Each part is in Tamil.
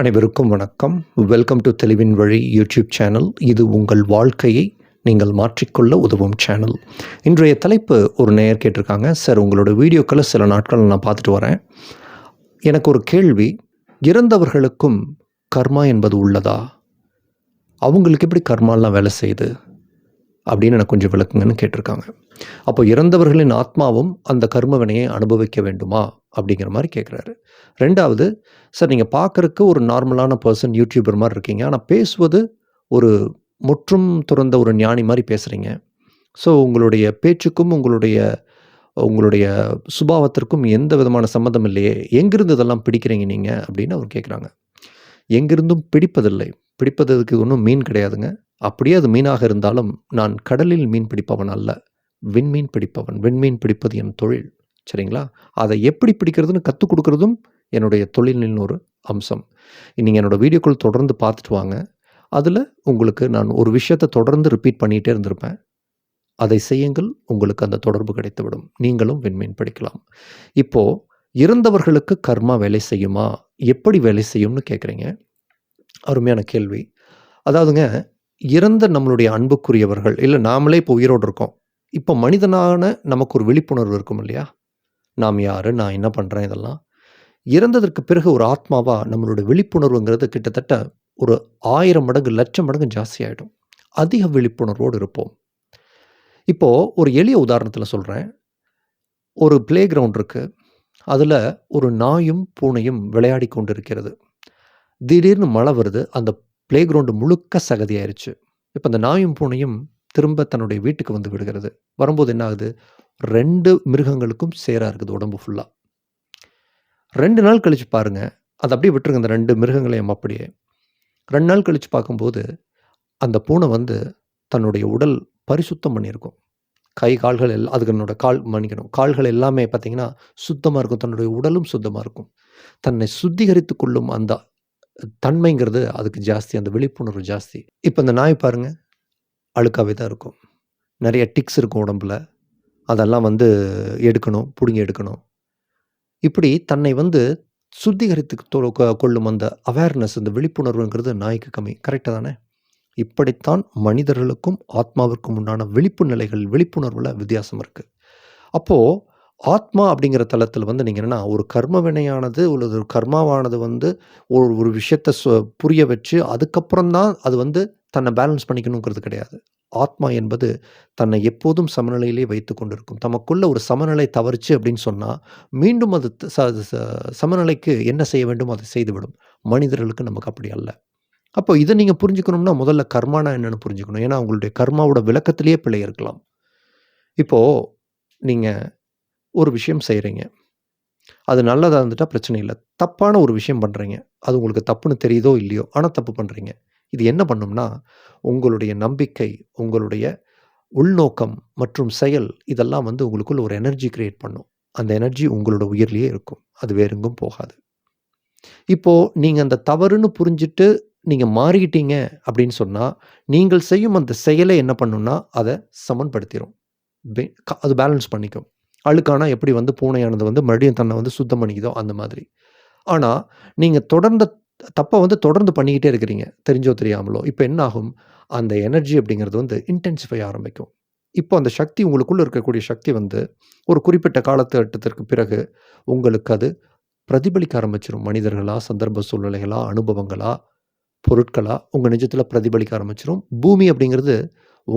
அனைவருக்கும் வணக்கம். வெல்கம் டு தெளிவின் வழி யூடியூப் சேனல் இது உங்கள் வாழ்க்கையை நீங்கள் மாற்றிக்கொள்ள உதவும் சேனல் இன்றைய தலைப்பு ஒரு நேயர் கேட்டிருக்காங்க. சார் உங்களோட வீடியோக்களை சில நாட்கள் நான் பார்த்துட்டு வரேன். எனக்கு ஒரு கேள்வி. இறந்தவர்களுக்கும் கர்மா என்பது உள்ளதா? அவங்களுக்கு எப்படி கர்மாலாம் வேலை செய்யுது? அப்படின்னு எனக்கு கொஞ்சம் விளக்குங்கன்னு கேட்டிருக்காங்க. அப்போ இறந்தவர்களின் ஆத்மாவும் அந்த கர்மவினையை அனுபவிக்க வேண்டுமா? அப்படிங்கிற மாதிரி கேட்குறாரு ரெண்டாவது சார் நீங்கள் பார்க்குறக்கு ஒரு நார்மலான பர்சன் யூடியூபர் மாதிரி இருக்கீங்க. ஆனால் பேசுவது ஒரு முற்றும் துறந்த ஒரு ஞானி மாதிரி பேசுகிறீங்க ஸோ உங்களுடைய பேச்சுக்கும் உங்களுடைய உங்களுடைய சுபாவத்திற்கும் எந்த விதமான சம்மந்தம் இல்லையே. எங்கிருந்து இதெல்லாம் பிடிக்கிறீங்க நீங்கள் அப்படின்னு அவர் கேட்குறாங்க எங்கிருந்தும் பிடிப்பதில்லை. பிடிப்பதற்கு ஒன்றும் மீன் கிடையாதுங்க. அப்படியே அது மீனாக இருந்தாலும் நான் கடலில் மீன் பிடிப்பவன் அல்ல. விண்மீன் பிடிப்பவன். விண்மீன் பிடிப்பது என் தொழில். சரிங்களா? அதை எப்படி பிடிக்கிறதுன்னு கற்றுக் கொடுக்குறதும் என்னுடைய தொழிலின் ஒரு அம்சம். நீங்கள் என்னோடய வீடியோக்கள் தொடர்ந்து பார்த்துட்டு வாங்க. அதில் உங்களுக்கு நான் ஒரு விஷயத்தை தொடர்ந்து ரிப்பீட் பண்ணிகிட்டே இருந்திருப்பேன். அதை செய்யுங்கள் உங்களுக்கு அந்த தொடர்பு கிடைத்துவிடும். நீங்களும் விண்மீன் படிக்கலாம். இப்போது இறந்தவர்களுக்கு கர்மா வேலை செய்யுமா? எப்படி வேலை செய்யும்னு கேட்குறீங்க அருமையான கேள்வி. அதாவதுங்க இறந்த நம்மளுடைய அன்புக்குரியவர்கள் இல்லை நாமளே இப்போ உயிரோடு இருக்கோம். இப்போ மனிதனான நமக்கு ஒரு விழிப்புணர்வு இருக்கும் இல்லையா? நாம் யார்? நான் என்ன பண்ணுறேன் இதெல்லாம்? இறந்ததற்கு பிறகு ஒரு ஆத்மாவாக நம்மளோட விழிப்புணர்வுங்கிறது கிட்டத்தட்ட ஒரு ஆயிரம் மடங்கு லட்சம் மடங்கு ஜாஸ்தியாகிடும் அதிக விழிப்புணர்வோடு இருப்போம். இப்போது ஒரு எளிய உதாரணத்தில் சொல்கிறேன் ஒரு பிளே கிரவுண்ட் இருக்குது அதில் ஒரு நாயும் பூனையும் விளையாடி கொண்டு இருக்கிறது திடீர்னு மழை வருது. அந்த பிளே கிரவுண்டு முழுக்க சகதியாயிருச்சு. இப்போ அந்த நாயும் பூனையும் திரும்ப தன்னுடைய வீட்டுக்கு வந்து விடுகிறது. வரும்போது என்ன ஆகுது? ரெண்டு மிருகங்களுக்கும் சேராக இருக்குது உடம்பு ஃபுல்லாக ரெண்டு நாள் கழித்து பாருங்கள் அதை அப்படியே விட்டுருங்க அந்த ரெண்டு மிருகங்களையும் அப்படியே. ரெண்டு நாள் கழித்து பார்க்கும்போது அந்த பூனை வந்து தன்னுடைய உடல் பரிசுத்தம் பண்ணியிருக்கும். கை கால்கள் எல்லாம் அதுக்கு என்னோட கால் மன்னிக்கணும். கால்கள் எல்லாமே பார்த்தீங்கன்னா சுத்தமாக இருக்கும். தன்னுடைய உடலும் சுத்தமாக இருக்கும். தன்னை சுத்திகரித்து கொள்ளும் அந்த தன்மைங்கிறது அதுக்கு ஜாஸ்தி அந்த விழிப்புணர்வு ஜாஸ்தி. இப்போ இந்த நாய் பாருங்கள் அழுக்காவே தான் இருக்கும். நிறைய டிக்ஸ் இருக்கும் உடம்புல. அதெல்லாம் வந்து எடுக்கணும் பிடுங்கி எடுக்கணும். இப்படி தன்னை வந்து சுத்திகரித்து கொள்ளும் அந்த அவேர்னஸ் அந்த விழிப்புணர்வுங்கிறது நாய்க்கு கம்மி. கரெக்டாக தானே? இப்படித்தான் மனிதர்களுக்கும் ஆத்மாவிற்கும் உண்டான விழிப்பு நிலைகள் விழிப்புணர்வில் வித்தியாசம் இருக்குது அப்போது ஆத்மா அப்படிங்கிற தளத்தில் வந்து நீங்கள் என்னென்னா ஒரு கர்ம வினையானது அல்லது ஒரு கர்மாவானது வந்து ஒரு ஒரு விஷயத்தை சொ- புரிய வச்சு அதுக்கப்புறம் தான் அது வந்து தன்னை பேலன்ஸ் பண்ணிக்கணுங்கிறது கிடையாது. ஆத்மா என்பது தன்னை எப்போதும் சமநிலையிலே வைத்து கொண்டிருக்கும். தமக்குள்ள ஒரு சமநிலை தவறுச்சு அப்படின்னு சொன்னால் மீண்டும் அது ச- சமநிலைக்கு என்ன செய்ய வேண்டும் அதை செய்துவிடும். மனிதர்களுக்கு நமக்கு அப்படி அல்ல. அப்போ இதை நீங்கள் புரிஞ்சுக்கணும்னா முதல்ல கர்மானா என்னென்னு புரிஞ்சுக்கணும். ஏன்னா உங்களுடைய கர்மாவோட விளக்கத்திலேயே பிழை இருக்கலாம். இப்போது நீங்கள் ஒரு விஷயம் செய்கிறீங்க அது நல்லதாக இருந்துட்டால் பிரச்சனை இல்லை. தப்பான ஒரு விஷயம் பண்ணுறீங்க அது உங்களுக்கு தப்புன்னு தெரியுதோ இல்லையோ ஆனால் தப்பு பண்ணுறீங்க இது என்ன பண்ணும்னா உங்களுடைய நம்பிக்கை உங்களுடைய உள்நோக்கம் மற்றும் செயல் இதெல்லாம் வந்து உங்களுக்குள்ள ஒரு எனர்ஜி கிரியேட் பண்ணும். அந்த எனர்ஜி உங்களோட உயிர்லேயே இருக்கும். அது வேறெங்கும் போகாது. இப்போது நீங்கள் அந்த தவறுன்னு புரிஞ்சுட்டு நீங்கள் மாறிக்கிட்டீங்க அப்படின்னு சொன்னால் நீங்கள் செய்யும் அந்த செயலை என்ன பண்ணும்னா அதை சமன்படுத்திடும் அது பேலன்ஸ் பண்ணிக்கும். அழுக்கானா எப்படி வந்து பூனையானது வந்து மறுபடியும் தன்னை வந்து சுத்தம் பண்ணிக்குதோ அந்த மாதிரி. ஆனால் நீங்கள் தொடர்ந்த தப்பை வந்து தொடர்ந்து பண்ணிக்கிட்டே இருக்கிறீங்க தெரிஞ்சோ தெரியாமலோ. இப்போ என்ன ஆகும் அந்த எனர்ஜி அப்படிங்கிறது வந்து இன்டென்சிஃபை ஆரம்பிக்கும். இப்போ அந்த சக்தி உங்களுக்குள்ளே இருக்கக்கூடிய சக்தி வந்து ஒரு குறிப்பிட்ட காலத்திட்டத்திற்கு பிறகு உங்களுக்கு அது பிரதிபலிக்க ஆரம்பிச்சிடும் மனிதர்களா சந்தர்ப்ப சூழ்நிலைகளா அனுபவங்களா பொருட்களா உங்கள் நிஜத்தில் பிரதிபலிக்க ஆரம்பிச்சிடும் பூமி அப்படிங்கிறது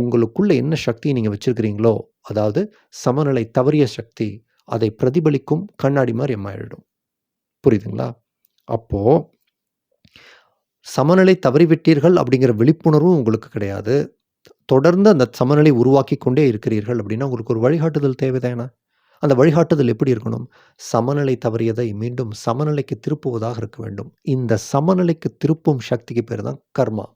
உங்களுக்குள்ள என்ன சக்தியை நீங்கள் வச்சிருக்கிறீங்களோ அதாவது சமநிலை தவறிய சக்தி அதை பிரதிபலிக்கும் கண்ணாடி மாதிரி மாறிடும் புரியுதுங்களா? அப்போ சமநிலை தவறிவிட்டீர்கள் அப்படிங்கிற விழிப்புணர்வும் உங்களுக்கு கிடையாது. தொடர்ந்து அந்த சமநிலை உருவாக்கி கொண்டே இருக்கிறீர்கள் அப்படின்னா உங்களுக்கு ஒரு வழிகாட்டுதல் தேவைதானே அந்த வழிகாட்டுதல் எப்படி இருக்கணும்? சமநிலை தவறியதை மீண்டும் சமநிலைக்கு திருப்புவதாக இருக்க வேண்டும். இந்த சமநிலைக்கு திருப்பும் சக்திக்கு பேர் தான் கர்மா.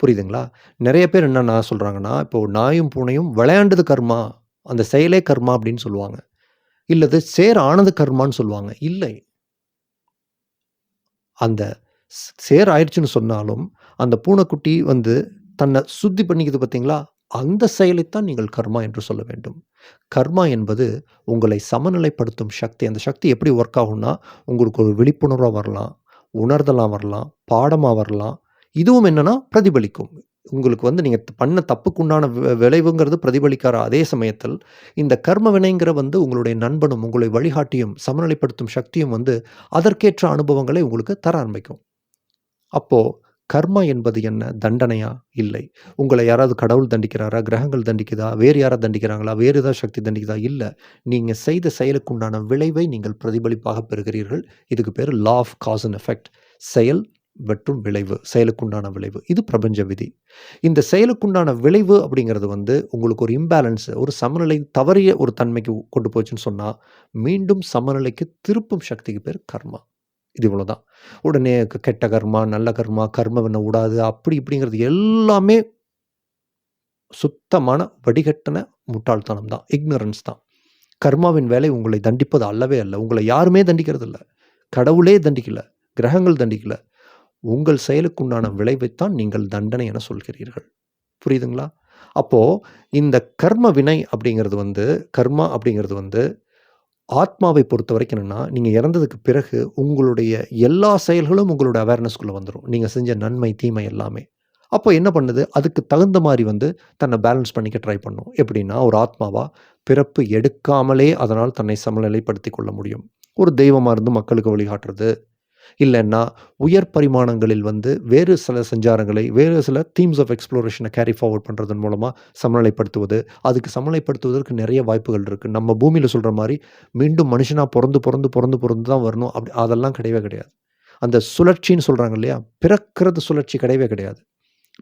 புரியுதுங்களா? நிறைய பேர் என்னென்ன சொல்கிறாங்கன்னா இப்போது நாயும் பூனையும் விளையாண்டது கர்மா அந்த செயலே கர்மா அப்படின்னு சொல்லுவாங்க. இல்லது சேர் ஆனது கர்மான்னு சொல்லுவாங்க. இல்லை. அந்த சேர் ஆயிடுச்சுன்னு சொன்னாலும் அந்த பூனைக்குட்டி வந்து தன்னை சுத்தி பண்ணிக்குது பார்த்தீங்களா? அந்த செயலைத்தான் நீங்கள் கர்மா என்று சொல்ல வேண்டும். கர்மா என்பது உங்களை சமநிலைப்படுத்தும் சக்தி. அந்த சக்தி எப்படி ஒர்க் ஆகும்னா உங்களுக்கு ஒரு விழிப்புணர்வாக வரலாம் உணர்தலாக வரலாம், பாடமாக வரலாம். இதுவும் என்னன்னா பிரதிபலிக்கும். உங்களுக்கு வந்து நீங்கள் பண்ண தப்புக்கு உண்டான விளைவுங்கிறது பிரதிபலிக்காத அதே சமயத்தில், இந்த கர்ம வினைங்கிற வந்து உங்களுடைய நண்பனும், உங்களை வழிகாட்டியும், சமநிலைப்படுத்தும் சக்தியும் வந்து அதற்கேற்ற அனுபவங்களை உங்களுக்கு தர ஆரம்பிக்கும். அப்போ கர்மா என்பது என்ன? தண்டனையா? இல்லை. உங்களை யாராவது கடவுள் தண்டிக்கிறாரா? கிரகங்கள் தண்டிக்குதா? வேறு யாராவது தண்டிக்கிறாங்களா? வேறு ஏதாவது சக்தி தண்டிக்குதா? இல்லை நீங்கள் செய்த செயலுக்கு உண்டான விளைவை நீங்கள் பிரதிபலிப்பாக பெறுகிறீர்கள். இதுக்கு பேர் law of cause and effect. செயல் மற்றும் விளைவு. செயலுக்குண்டான விளைவு. இது பிரபஞ்ச விதி. இந்த செயலுக்குண்டான விளைவு அப்படிங்கிறது வந்து உங்களுக்கு ஒரு இம்பேலன்ஸ், ஒரு சமநிலை தவறிய ஒரு தன்மைக்கு கொண்டு போச்சுன்னு சொன்னால் மீண்டும் சமநிலைக்கு திருப்பும் சக்திக்கு பேர் கர்மா. இது இவ்வளோதான். உடனே கெட்ட கர்மா, நல்ல கர்மா, கர்ம பண்ண விடாது அப்படி இப்படிங்கிறது எல்லாமே சுத்தமான வடிகட்டின முட்டாள்தனம் தான். இக்னரன்ஸ் தான். கர்மாவின் வேலை உங்களை தண்டிப்பது அல்லவே அல்ல. உங்களை யாருமே தண்டிக்கிறது இல்லை கடவுளே தண்டிக்கல. கிரகங்கள் தண்டிக்கலை உங்கள் செயலுக்குண்டான விளைவைத்தான் நீங்கள் தண்டனை என சொல்கிறீர்கள். புரியுதுங்களா? அப்போது இந்த கர்ம வினை அப்படிங்கிறது வந்து கர்மா அப்படிங்கிறது வந்து ஆத்மாவை பொறுத்தவரைக்கும் என்னென்னா நீங்கள் இறந்ததுக்கு பிறகு உங்களுடைய எல்லா செயல்களும் உங்களோட அவேர்னஸ்க்குள்ளே வந்துடும் நீங்கள் செஞ்ச நன்மை, தீமை எல்லாமே. அப்போ என்ன பண்ணுது? அதுக்கு தகுந்த மாதிரி வந்து தன்னை பேலன்ஸ் பண்ணிக்க ட்ரை பண்ணும். எப்படின்னா, ஒரு ஆத்மாவா பிறப்பு எடுக்காமலே அதனால் தன்னை சமநிலைப்படுத்தி கொள்ள முடியும். ஒரு தெய்வமாக இருந்து மக்களுக்கு வழிகாட்டுறது. இல்லைன்னா உயர் பரிமாணங்களில் வந்து வேறு சில சஞ்சாரங்களை, வேறு சில தீம்ஸ் ஆஃப் எக்ஸ்ப்ளோரேஷனை கேரி ஃபார்வர்ட் பண்ணுறதன் மூலமாக சமநிலைப்படுத்துவது. அதுக்கு சமநிலைப்படுத்துவதற்கு நிறைய வாய்ப்புகள் இருக்குது நம்ம பூமியில் சொல்கிற மாதிரி மீண்டும் மனுஷனாக பிறந்து பொறந்து, பிறந்து பொறந்து தான் வரணும். அப்படி அதெல்லாம் கிடையவே கிடையாது. அந்த சுழற்சின்னு சொல்கிறாங்க இல்லையா? பிறக்கிறது சுழற்சி கிடையவே கிடையாது.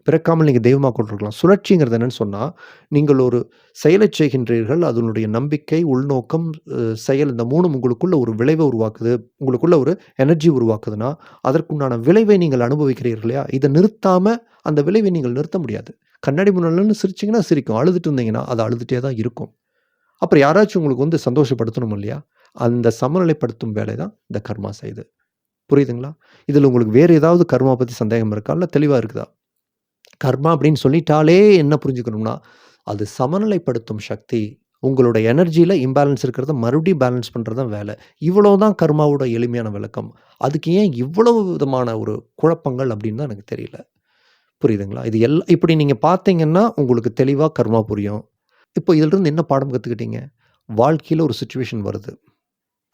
பிறக்காமல் நீங்கள் தெய்வமாக கொண்டிருக்கலாம் இருக்கலாம். சுழற்சிங்கிறது என்னன்னு சொன்னால் நீங்கள் ஒரு செயலைச் செய்கின்றீர்கள். அதனுடைய நம்பிக்கை, உள்நோக்கம், செயல் இந்த மூணும் உங்களுக்குள்ள ஒரு விளைவை உருவாக்குது. உங்களுக்குள்ள ஒரு எனர்ஜி உருவாக்குதுன்னா, அதற்குண்டான விளைவை நீங்கள் அனுபவிக்கிறீர்கள் இல்லையா? இதை நிறுத்தாமல் அந்த விளைவை நீங்கள் நிறுத்த முடியாது. கண்ணாடி முன்னால சிரிச்சிங்கன்னா சிரிச்சீங்கன்னா சிரிக்கும். அழுதுட்டு இருந்தீங்கன்னா, அது அழுதுட்டே தான் இருக்கும். அப்புறம் யாராச்சும் உங்களுக்கு வந்து சந்தோஷப்படுத்தணும் இல்லையா? அந்த சமநிலைப்படுத்தும் வேலை தான் இந்த கர்மா செய்யுது. புரியுதுங்களா? இதில் உங்களுக்கு வேறு ஏதாவது கர்மா பற்றி சந்தேகம் இருக்கா? இல்லை தெளிவாக இருக்குதா? கர்மா அப்படின்னு சொல்லிட்டாலே என்ன புரிஞ்சுக்கணும்னா, அது சமநிலைப்படுத்தும் சக்தி. உங்களோட எனர்ஜியில் இம்பேலன்ஸ் இருக்கிறத மறுபடியும் பேலன்ஸ் பண்ணுறது தான் வேலை. இவ்வளோ தான் கர்மாவோட எளிமையான விளக்கம். அதுக்கு ஏன் இவ்வளவு விதமான ஒரு குழப்பங்கள் அப்படின்னு தான் எனக்கு தெரியல. புரியுதுங்களா? இது எல் இப்படி நீங்கள் பார்த்தீங்கன்னா, உங்களுக்கு தெளிவாக கர்மா புரியும். இப்போ இதிலிருந்து என்ன பாடம் கற்றுக்கிட்டீங்க வாழ்க்கையில் ஒரு சுச்சுவேஷன் வருது.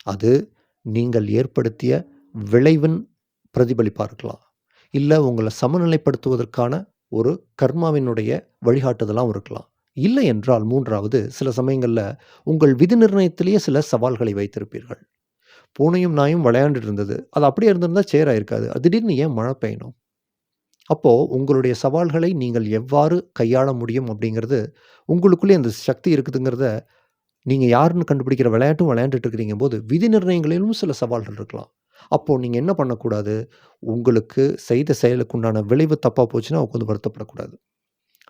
அது நீங்கள் ஏற்படுத்திய விளைவின் பிரதிபலிப்பாக இருக்கலாம். இல்லை உங்களை சமநிலைப்படுத்துவதற்கான ஒரு கர்மாவினுடைய வழிகாட்டுதலாகவும் இருக்கலாம். இல்லை என்றால் மூன்றாவது சில சமயங்களில் உங்கள் விதி நிர்ணயத்திலேயே சில சவால்களை வைத்திருப்பீர்கள். பூனையும் நாயும் விளையாண்டுட்டு இருந்தது. அது அப்படியே இருந்திருந்தா சேர் ஆயிருக்காது. திடீர்னு ஏன் மழை பெய்யணும்? அப்போது உங்களுடைய சவால்களை நீங்கள் எவ்வாறு கையாள முடியும் அப்படிங்கிறது, உங்களுக்குள்ளே அந்த சக்தி இருக்குதுங்கிறத, நீங்கள் யாருன்னு கண்டுபிடிக்கிற விளையாட்டும் விளையாண்டுட்டு இருக்கிறீங்க போது விதி நிர்ணயங்களிலும் சில சவால்கள் இருக்கலாம். அப்போ நீங்கள் என்ன பண்ணக்கூடாது? உங்களுக்கு செய்த செயலுக்கு உண்டான விளைவு தப்பாக போச்சுன்னா உட்காந்து வருத்தப்படக்கூடாது.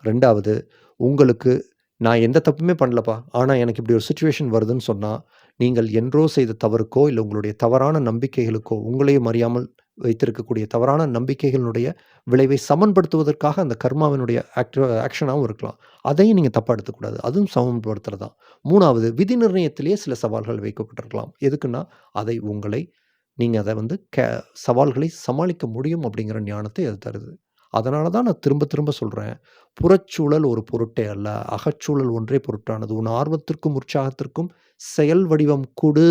ரெண்டாவது உங்களுக்கு நான் எந்த தப்புமே பண்ணலப்பா. ஆனால் எனக்கு இப்படி ஒரு சுச்சுவேஷன் வருதுன்னு சொன்னால் நீங்கள் என்றோ செய்த தவறுக்கோ, இல்லை உங்களுடைய தவறான நம்பிக்கைகளுக்கோ, உங்களையும் அறியாமல் வைத்திருக்கக்கூடிய தவறான நம்பிக்கைகளினுடைய விளைவை சமன்படுத்துவதற்காக அந்த கர்மாவினுடைய ஆக்ட் ஆக்ஷனாகவும் இருக்கலாம். அதையும் நீங்கள் தப்பாக எடுத்துக்கூடாது அதுவும் சமன்படுத்துறது தான். மூணாவது விதி நிர்ணயத்திலேயே சில சவால்கள் வைக்கப்பட்டிருக்கலாம். எதுக்குன்னா, அதை உங்களை நீங்கள் அதை வந்து கே சவால்களை சமாளிக்க முடியும் அப்படிங்கிற ஞானத்தை அது தருது. அதனால தான் நான் திரும்ப திரும்ப சொல்கிறேன் புறச்சூழல் ஒரு பொருட்டே அல்ல. அகச்சூழல் ஒன்றே பொருட்டானது. உன் ஆர்வத்திற்கும், உற்சாகத்திற்கும் செயல் வடிவம் கூடு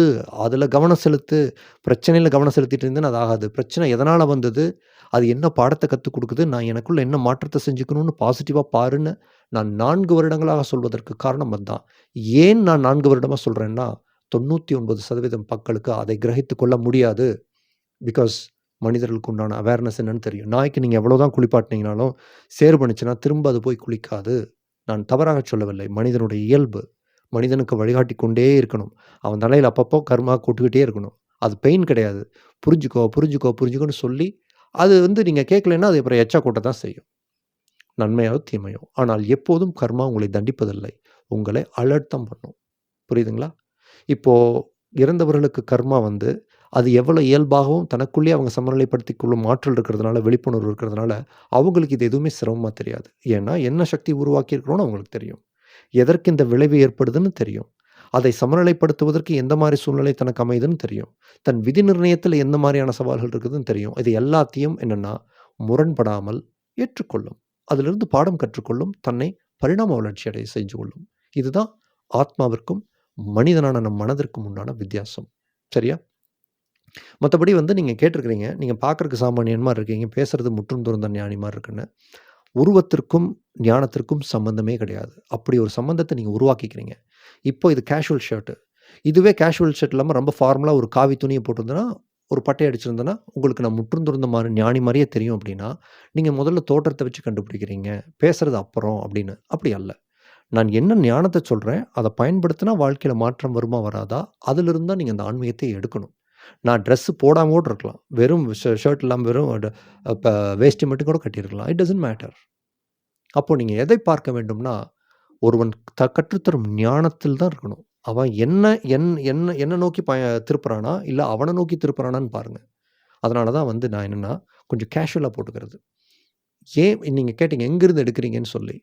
அதில் கவனம் செலுத்து. பிரச்சனையில் கவனம் செலுத்திட்டு இருந்தேன் அது ஆகாது. பிரச்சனை எதனால் வந்தது? அது என்ன பாடத்தை கற்றுக் கொடுக்குது நான் எனக்குள்ளே என்ன மாற்றத்தை செஞ்சுக்கணும்னு பாசிட்டிவாக பாருன்னு நான் நான்கு வருடங்களாக சொல்வதற்கு காரணம் அதுதான் ஏன் நான் நான்கு வருடமாக சொல்கிறேன்னா தொண்ணூற்றி ஒன்பது சதவீதம் மக்களுக்கு அதை கிரகித்துக் கொள்ள முடியாது. பிகாஸ் மனிதர்களுக்கு உண்டான அவேர்னஸ் என்னன்னு தெரியும். நாய்க்கு நீங்கள் எவ்வளோ தான் குளிப்பாட்டினீங்கனாலும் சேறு பண்ணிச்சுன்னா திரும்ப அது போய் குளிக்காது. நான் தவறாக சொல்லவில்லை. மனிதனுடைய இயல்பு. மனிதனுக்கு வழிகாட்டி கொண்டே இருக்கணும். அவன் தலையில் அப்பப்போ கர்மா கொட்டுக்கிட்டே இருக்கணும். அது பெயின் கிடையாது. புரிஞ்சுக்கோ, புரிஞ்சுக்கோ, புரிஞ்சுக்கோன்னு சொல்லி, அது வந்து நீங்கள் கேட்கலன்னா அது அப்புறம் எச்சா கூட்ட தான் செய்யும். நன்மையோ, தீமையோ. ஆனால் எப்போதும் கர்மா உங்களை தண்டிப்பதில்லை. உங்களை அலர்த்தம் பண்ணும். புரியுதுங்களா? இப்போது இறந்தவர்களுக்கு கர்மா வந்து, அது எவ்வளோ இயல்பாகவும் தனக்குள்ளேயே அவங்க சமநிலைப்படுத்தி கொள்ளும் ஆற்றல் இருக்கிறதுனால, விழிப்புணர்வு இருக்கிறதுனால, அவங்களுக்கு இது எதுவுமே சிரமமாக தெரியாது. ஏன்னா, என்ன சக்தி உருவாக்கியிருக்கிறோன்னு அவங்களுக்கு தெரியும். எதற்கு இந்த விளைவு ஏற்படுதுன்னு தெரியும். அதை சமநிலைப்படுத்துவதற்கு எந்த மாதிரி சூழ்நிலை தனக்கு அமையுதுன்னு தெரியும் தன் விதி நிர்ணயத்தில் எந்த மாதிரியான சவால்கள் இருக்குதுன்னு தெரியும் இது எல்லாத்தையும் என்னென்னா முரண்படாமல் ஏற்றுக்கொள்ளும் அதிலிருந்து பாடம் கற்றுக்கொள்ளும் தன்னை பரிணாம வளர்ச்சி அடைய செஞ்சு கொள்ளும் இதுதான் ஆத்மாவிற்கும் மனிதனான நம் மனதிற்கும் உண்டான வித்தியாசம். சரியா? மற்றபடி வந்து நீங்கள் கேட்டிருக்கிறீங்க நீங்கள் பார்க்குறக்கு மாதிரி இருக்கீங்க பேசுறது முற்றும் துறந்த ஞானி மாதிரி இருக்குன்னு. உருவத்திற்கும் ஞானத்திற்கும் சம்மந்தமே கிடையாது. அப்படி ஒரு சம்மந்தத்தை நீங்கள் உருவாக்கிக்கிறீங்க. இப்போ இது கேஷுவல் ஷர்ட்டு இதுவே கேஷுவல் ஷர்ட் இல்லாமல் ரொம்ப ஃபார்மலாக ஒரு காவி துணியை போட்டிருந்தேன்னா ஒரு பட்டை அடிச்சிருந்தேன்னா உங்களுக்கு நான் முற்றும் துறந்த மாதிரி ஞானி மாதிரியே தெரியும் அப்படின்னா நீங்கள் முதல்ல தோற்றத்தை வச்சு கண்டுபிடிக்கிறீங்க பேசுறது அப்புறம் அப்படின்னு. அப்படி அல்ல. நான் என்ன ஞானத்தை சொல்கிறேன் அதை பயன்படுத்தினா வாழ்க்கையில் மாற்றம் வருமா வராதா? அதிலிருந்து தான் நீங்கள் அந்த ஆன்மீகத்தை எடுக்கணும். நான் ட்ரெஸ்ஸு போடாமல் கூட இருக்கலாம். வெறும் ஷர்ட் இல்லாமல் வெறும் இப்போ வேஷ்டி மட்டும் கூட கட்டியிருக்கலாம். இட் டசன்ட் மேட்டர் அப்போது நீங்கள் எதை பார்க்க வேண்டும்னா ஒருவன் த கற்றுத்தரும் ஞானத்தில் தான் இருக்கணும். அவன் என்ன என் என்ன என்ன நோக்கி பய திருப்புறானா? இல்லை அவனை நோக்கி திருப்புறானான்னு பாருங்கள் அதனால தான் வந்து நான் என்னென்னா கொஞ்சம் கேஷுவலாக போட்டுக்கிறது. ஏன் நீங்கள் கேட்டீங்க எங்கேருந்து எடுக்கிறீங்கன்னு சொல்லி.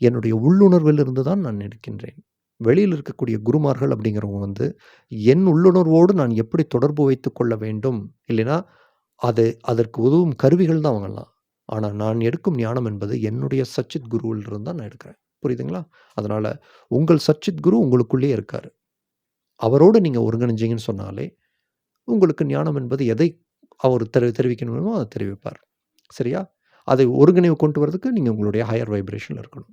என்னுடைய உள்ளுணர்வில் இருந்து தான் நான் எடுக்கின்றேன். வெளியில் இருக்கக்கூடிய குருமார்கள் அப்படிங்கிறவங்க வந்து என் உள்ளுணர்வோடு நான் எப்படி தொடர்பு வைத்து கொள்ள வேண்டும்? இல்லைன்னா அது அதற்கு உதவும் கருவிகள் தான் அவங்கெல்லாம் ஆனால் நான் எடுக்கும் ஞானம் என்பது என்னுடைய சச்சித் குருவிலிருந்து தான் நான் எடுக்கிறேன். புரியுதுங்களா? அதனால் உங்கள் சச்சித் குரு உங்களுக்குள்ளேயே இருக்கார். அவரோடு நீங்கள் ஒருங்கிணைஞ்சிங்கன்னு சொன்னாலே உங்களுக்கு ஞானம் என்பது எதை அவர் தெரி தெரிவிக்கணுமோ அதை தெரிவிப்பார். சரியா? அதை ஒருங்கிணைவு கொண்டு வரதுக்கு நீங்கள் உங்களுடைய ஹையர் வைப்ரேஷனில் இருக்கணும்.